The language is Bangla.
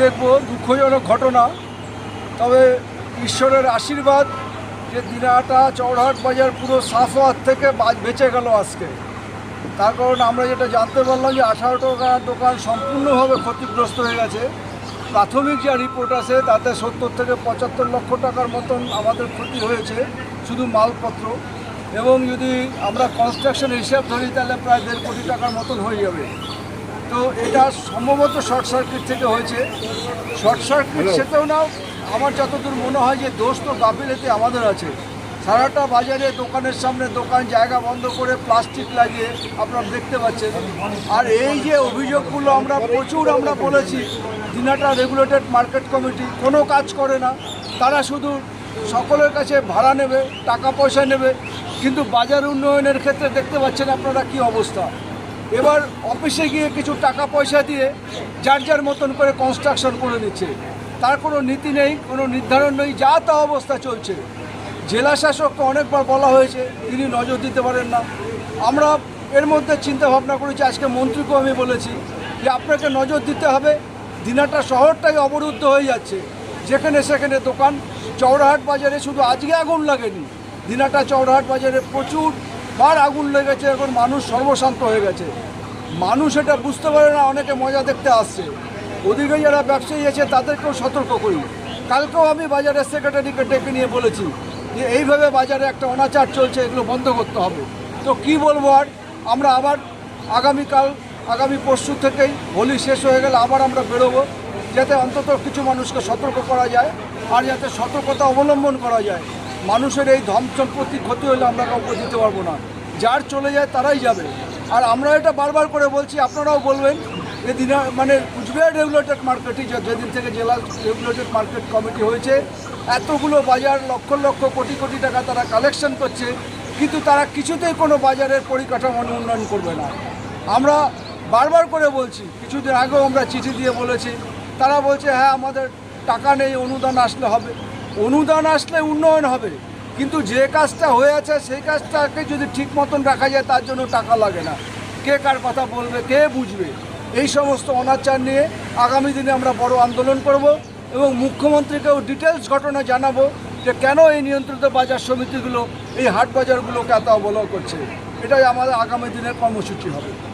দেখব, দুঃখজনক ঘটনা। তবে ঈশ্বরের আশীর্বাদ যে দিনাটা চৌড়হাট বাজার পুরো সাফ হওয়ার থেকে বেঁচে গেল আজকে। তার কারণ আমরা যেটা জানতে পারলাম যে আঠারো টাকার দোকান সম্পূর্ণভাবে ক্ষতিগ্রস্ত হয়ে গেছে। প্রাথমিক যা রিপোর্ট আছে, তাতে সত্তর থেকে পঁচাত্তর লক্ষ টাকার মতন আমাদের ক্ষতি হয়েছে, শুধু মালপত্র। এবং যদি আমরা কনস্ট্রাকশন হিসাব ধরি, তাহলে প্রায় দেড় কোটি টাকার মতন হয়ে যাবে। তো এটা সম্ভবত শর্ট সার্কিট থেকে হয়েছে। শর্ট সার্কিট সেটাও না আমার যতদূর মনে হয় যে দোষ তো গাফিলেতে আমাদের আছে। সারাটা বাজারে দোকানের সামনে দোকান জায়গা বন্ধ করে প্লাস্টিক লাগিয়ে আপনারা দেখতে পাচ্ছেন। আর এই যে অভিযোগগুলো আমরা প্রচুর আমরা বলেছি দিনাটা রেগুলেটেড মার্কেট কমিটি কোনো কাজ করে না। তারা শুধু সকলের কাছে ভাড়া নেবে টাকা পয়সা নেবে কিন্তু বাজার উন্নয়নের ক্ষেত্রে দেখতে পাচ্ছেন আপনারা কি অবস্থা। এবার অফিসে গিয়ে কিছু টাকা পয়সা দিয়ে যার যার মতন করে কনস্ট্রাকশন করে দিচ্ছে তার কোনো নীতি নেই, কোনো নির্ধারণ নেই, যা তা অবস্থা চলছে। জেলা শাসককে অনেকবার বলা হয়েছে, তিনি নজর দিতে পারেন না। আমরা এর মধ্যে চিন্তা ভাবনা করেছি, আজকে মন্ত্রীকেও আমি বলেছি যে আপনাকে নজর দিতে হবে। দিনাটা শহরটাই অবরুদ্ধ হয়ে যাচ্ছে। যেখানে সেখানে দোকান চৌড়াহাট বাজারে শুধু আজকে আগুন লাগেনি। দিনাটা চৌড়াহাট বাজারে প্রচুর বার আগুন লেগেছে, এখন মানুষ সর্বশান্ত হয়ে গেছে। মানুষ এটা বুঝতে পারে না, অনেকে মজা দেখতে আসছে। ওদিকে যারা ব্যবসায়ী আছে, তাদেরকেও সতর্ক করি। কালকেও আমি বাজারের সেক্রেটারিকে ডেকে নিয়ে বলেছি যে, এইভাবে বাজারে একটা অনাচার চলছে, এগুলো বন্ধ করতে হবে। তো কি বলব আর, আমরা আবার আগামীকাল, আগামী পরশু থেকেই হোলি শেষ হয়ে গেলে আবার আমরা বেরোবো, যাতে অন্তত কিছু মানুষকে সতর্ক করা যায়, আর যাতে সতর্কতা অবলম্বন করা যায়। মানুষের এই ধন সম্পত্তি ক্ষতি হলে আমরা কাউকে দিতে পারব না। যার চলে যায় তারাই যাবে। আর আমরা এটা বারবার করে বলছি, আপনারাও বলবেন যে দিনা মানে কুচবিহার রেগুলেটেড মার্কেটই যেদিন থেকে জেলা রেগুলেটেড মার্কেট কমিটি হয়েছে, এতগুলো বাজার, লক্ষ লক্ষ কোটি কোটি টাকা তারা কালেকশন করছে, কিন্তু তারা কিছুতেই কোনো বাজারের পরিকাঠামো উন্নয়ন করবে না। আমরা বারবার করে বলছি, কিছুদিন আগেও আমরা চিঠি দিয়ে বলেছি, তারা বলছে হ্যাঁ আমাদের টাকা নেই, অনুদান আসলে হবে। অনুদান আসলে উন্নয়ন হবে। কিন্তু যে কাজটা হয়ে আছে, সেই কাজটাকে যদি ঠিক মতন রাখা যায়, তার জন্য টাকা লাগে না। কে কার কথা বলবে, কে বুঝবে? এই সমস্ত অনাচার নিয়ে আগামী দিনে আমরা বড় আন্দোলন করব এবং মুখ্যমন্ত্রীকেও ডিটেলস ঘটনা জানাব যে কেন এই নিয়ন্ত্রিত বাজার সমিতিগুলো, এই হাট বাজারগুলোকে এত অবলম্বন করছে। এটাই আমাদের আগামী দিনের কর্মসূচি হবে।